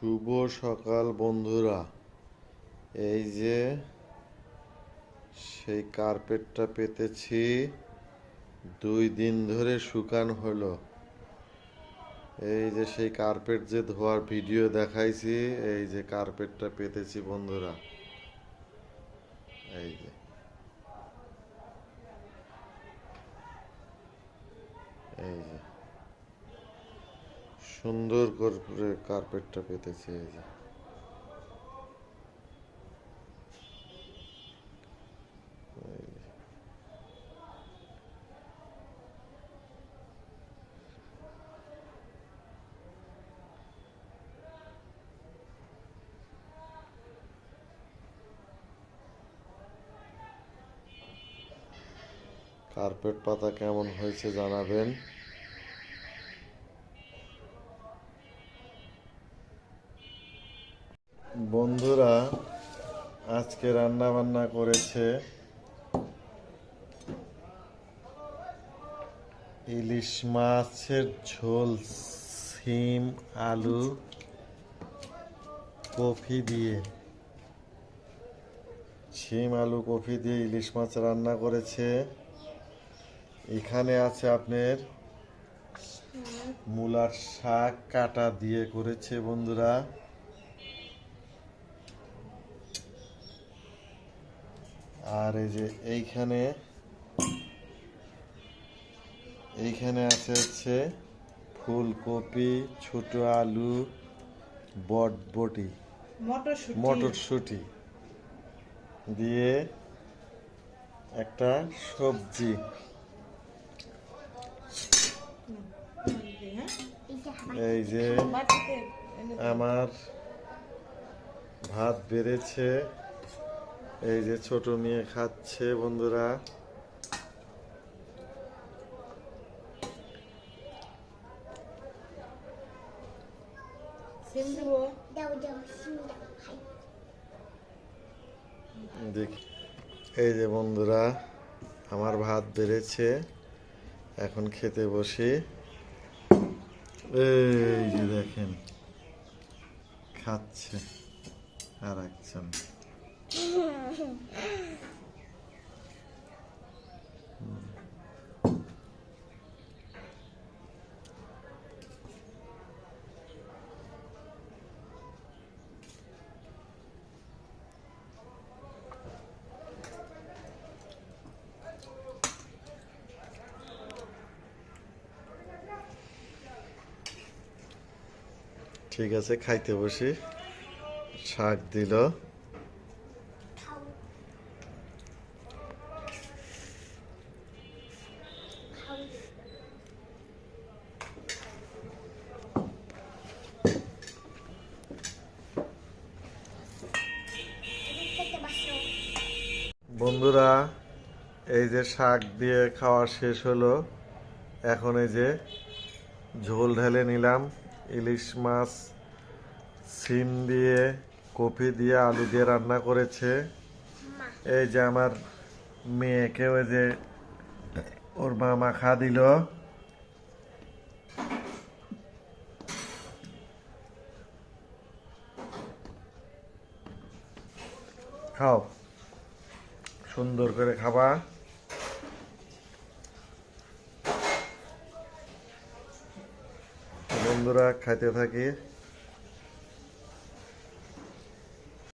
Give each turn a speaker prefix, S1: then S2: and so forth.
S1: শুভ সকাল, বন্ধুরা। এই যে সেই কার্পেটটা পেতেছি। দুই দিন ধরে শুকান হলো। এই যে সেই কার্পেট যে ধোয়ার ভিডিও দেখাইছি, এই যে কার্পেটটা পেতেছি, বন্ধুরা। এই যে এই যে সুন্দর করে কার্পেটটা পেতেছি এই যে। কার্পেট পাতা কেমন হয়েছে জানাবেন বন্ধুরা আজকে রান্না বান্না করেছে ইলিশ মাছের ঝোল, সিম, আলু, কফি দিয়ে। শিম আলু, কফি দিয়ে ইলিশ মাছ রান্না করেছে। এখানে আছে আপনার মূলার শাক কাটা দিয়ে করেছে বন্ধুরা। আর এই যে এইখানে এইখানে আছে হচ্ছে ফুলকপি ছোট আলু বটবটি
S2: মটরশুঁটি
S1: দিয়ে একটা সবজি? এই যে। আমার ভাত বেড়েছে এই যে ছোট মেয়ে খাচ্ছে বন্ধুরা।
S2: সিম দেবো?
S3: দাও দাও সিঙ্গা হাই
S1: দেখি এই যে বন্ধুরা আমার ভাত বেড়েছে এখন খেতে বসি। এই যে দেখেন খাচ্ছে আর একজন ঠিক আছে খাইতে বসি। শাক দিল। বন্ধুরা, এই যে শাক দিয়ে খাওয়া শেষ হলো। এখন এই যে ঝোল ঢেলে নিলাম, ইলিশ মাছ, সিম দিয়ে কফি দিয়ে আলু দিয়ে রান্না করেছে। এই যে আমার মেয়েকে ওই যে ওর মা মাখা দিল। খাও। সুন্দর করে খাবা। বন্ধুরা খাইতে থাকি।